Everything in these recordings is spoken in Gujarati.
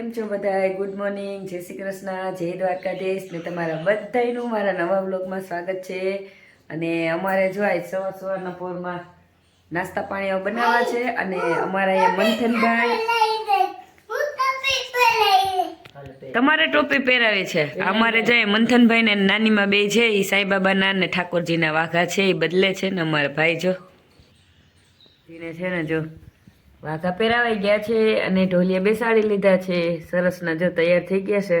કેમ છો બધા ગુડ મોર્નિંગ જય શ્રી કૃષ્ણ. જય દ્વારકાધીશ. ને તમારા બધાયનું મારા નવા બ્લોગમાં સ્વાગત છે. અને અમારે જો આજ સવાર સવારના પોરમાં નાસ્તા પાણી બનાવવા છે અને અમારા અહીંયા મંથનભાઈ તમારે ટોપી પહેરાવી છે. અમારે જાય મંથનભાઈ ને નાનીમાં બે છે એ સાંઈબાબાના ને ઠાકોરજીના વાઘા છે એ બદલે છે ને અમારા ભાઈ જો. એને છે ને જો વાઘા પહેરાવાઈ ગયા છે અને ઢોલિયા બેસાડી લીધા છે. સરસ ના જો તૈયાર થઈ ગયા છે.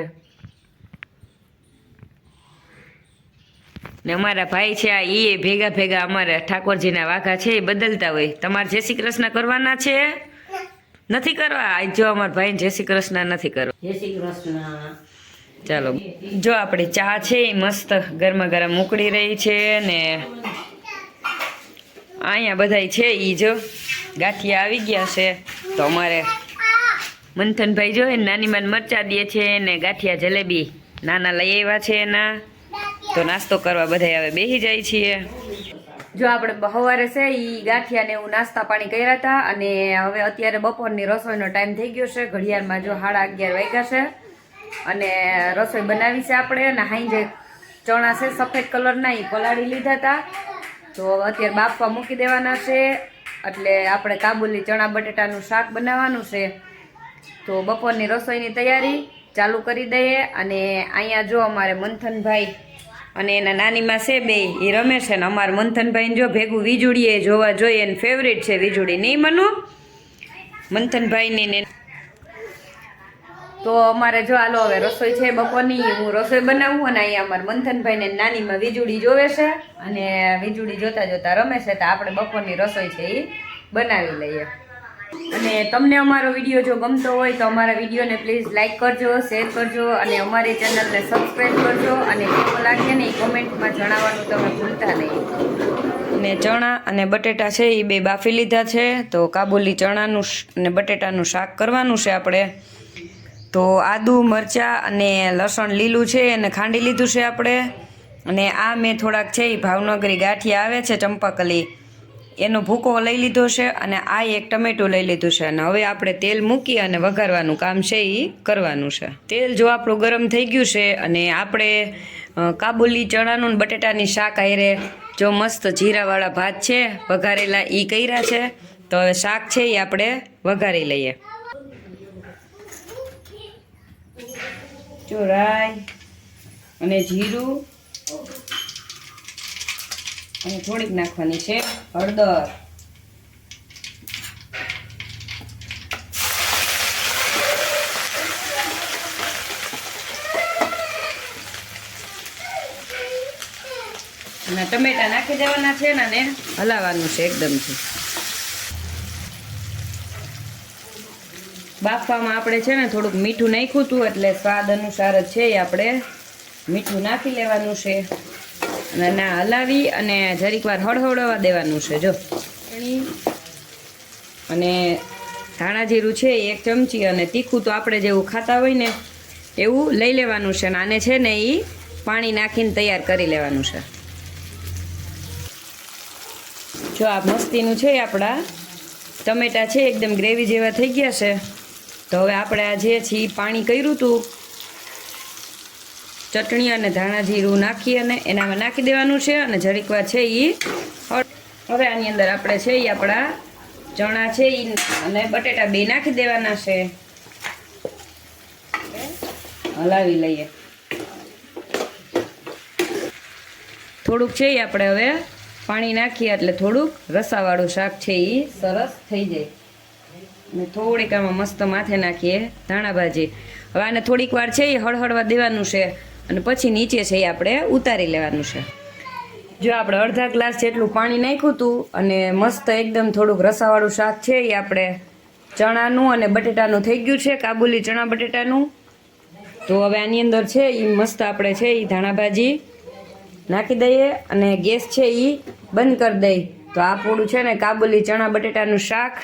ને અમારા ભાઈ છે આ એ ભેગા ભેગા અમારા ઠાકોરજીના વાઘા છે એ બદલતા હોય. તમારે જય શ્રી કૃષ્ણ કરવાના છે? નથી કરવા? જો અમારા ભાઈ જય શ્રી કૃષ્ણ નથી કરવા. જય શ્રી કૃષ્ણ. ચાલો જો આપણી ચા છે એ મસ્ત ગરમા ગરમ ઉકળી રહી છે ને અહીંયા બધાય છે ઈ જો. ગાંઠિયા આવી ગયા છે. તો અમારે મંથનભાઈ જો નાની માન મરચા દે છે ને ગાંઠિયા જલેબી નાના લઈ આવ્યા છે એના. તો નાસ્તો કરવા બધા હવે બેસી જાય છીએ. જો આપણે સવારે છે એ ગાંઠિયા ને એવું નાસ્તા પાણી કર્યા હતા અને હવે અત્યારે બપોરની રસોઈનો ટાઈમ થઈ ગયો છે. ઘડિયાળમાં જો સાડા અગિયાર વાગ્યા છે. અને રસોઈ બનાવી છે આપણે અને હાઈ ચણા છે સફેદ કલરના એ પલાળી લીધા હતા. તો અત્યારે બાફવા મૂકી દેવાના છે. એટલે આપણે કાબુલી ચણા બટેટાનું શાક બનાવવાનું છે. તો બપોરની રસોઈની તૈયારી ચાલુ કરી દઈએ અને અહીંયા જો અમારે મંથનભાઈ અને એના નાનીમાં છે બે, એ રમે છે ને અમારે મંથનભાઈને જો ભેગું વીજળીએ જોવા જોઈએ એને ફેવરેટ છે વીજળી. નહીં મનુ? મંથનભાઈની ને તો અમારે જો હાલો હવે રસોઈ છે બપોરની, હું રસોઈ બનાવું અને અહીંયા અમારા મંથનભાઈને નાનીમાં વીજળી જોવે છે અને વીજળી જોતા જોતા રમે છે, તો આપણે બપોરની રસોઈ છે એ બનાવી લઈએ. અને તમને અમારો વીડિયો જો ગમતો હોય તો અમારા વિડીયોને પ્લીઝ લાઇક કરજો, શેર કરજો અને અમારી ચેનલને સબસ્ક્રાઈબ કરજો અને કેવો લાગે ને એ કોમેન્ટમાં જણાવવાનું તમે ભૂલતા નહીં. અને ચણા અને બટેટા છે એ બે બાફી લીધા છે, તો કાબુલી ચણાનું અને બટેટાનું શાક કરવાનું છે આપણે. તો આદુ, મરચાં અને લસણ લીલું છે એને ખાંડી લીધું છે આપણે. અને આ મેં થોડાક છે એ ભાવનગરી ગાંઠી આવે છે ચંપાકલી. એનો ભૂકો લઈ લીધો છે અને આ એક ટમેટું લઈ લીધું છે. અને હવે આપણે તેલ મૂકી અને વઘારવાનું કામ છે એ કરવાનું છે. તેલ જો આપણું ગરમ થઈ ગયું છે અને આપણે કાબુલી ચણાનું બટેટાની શાક આયરે જો મસ્ત જીરાવાળા ભાત છે, વઘારેલા એ કર્યા છે, તો હવે શાક છે એ આપણે વઘારી લઈએ. જો રાઈ અને જીરું અને થોડીક નાખવાની છે હળદર. અને ટમેટા નાખી દેવાના છે ને હલાવવાનું છે એકદમથી. બાફવામાં આપણે છે ને થોડુંક મીઠું નાખ્યું હતું એટલે સ્વાદ અનુસાર જ છે એ આપણે મીઠું નાખી લેવાનું છે. અને ના હલાવી અને જરીક વાર હળહળવા દેવાનું છે, જો. અને ધાણા જીરું છે એક ચમચી અને તીખું તો આપણે જેવું ખાતા હોય ને એવું લઈ લેવાનું છે અને આને છે ને એ પાણી નાખીને તૈયાર કરી લેવાનું છે. જો આ મસ્તીનું છે આપણા ટમેટા છે, એકદમ ગ્રેવી જેવા થઈ ગયા છે. તો હવે આપણે આ જે છે એ પાણી કર્યું હતું ચટણી અને ધાણા જીરું નાખી અને એનામાં નાખી દેવાનું છે અને જરીક વાર છે એ હવે આની અંદર આપણે છે એ આપણા ચણા છે એ અને બટેટા બે નાખી દેવાના છે. હલાવી લઈએ. થોડુંક છે એ આપણે હવે પાણી નાખીએ એટલે થોડુંક રસાવાળું શાક છે એ સરસ થઈ જાય. અને થોડીક આમાં મસ્ત માથે નાખીએ ધાણા ભાજી. હવે આને થોડીક વાર છે એ હળહળવા દેવાનું છે અને પછી નીચે છે એ આપણે ઉતારી લેવાનું છે. જો આપણે અડધા ગ્લાસ જેટલું પાણી નાખ્યું હતું અને મસ્ત એકદમ થોડુંક રસાવાળું શાક છે એ આપણે ચણાનું અને બટેટાનું થઈ ગયું છે, કાબુલી ચણા બટેટાનું. તો હવે આની અંદર છે એ મસ્ત આપણે છે એ ધાણા ભાજી નાખી દઈએ અને ગેસ છે એ બંધ કરી દઈએ. તો આ પૂરું છે ને કાબુલી ચણા બટેટાનું શાક.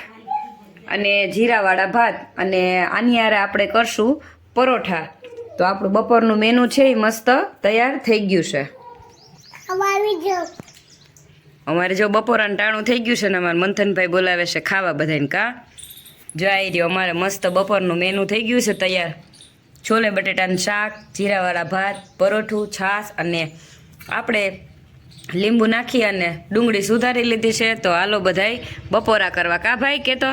અને જીરાવાળા ભાત અને આની આરે આપણે કરશું પરોઠા. તો આપણું બપોરનું મેનુ છે એ મસ્ત તૈયાર થઈ ગયું છે. અમારે જો. બપોરાનું ટાણું થઈ ગયું છે ને અમારે મંથનભાઈ બોલાવે છે ખાવા બધાને કા? જો આવી રહ્યો અમારે મસ્ત બપોરનું મેનુ થઈ ગયું છે તૈયાર. છોલે બટેટાનું શાક જીરાવાળા ભાત પરોઠું છાશ અને આપણે લીંબુ નાખી અને ડુંગળી સુધારી લીધી છે. તો હાલો બધાય બપોરા કરવા કા ભાઈ કે તો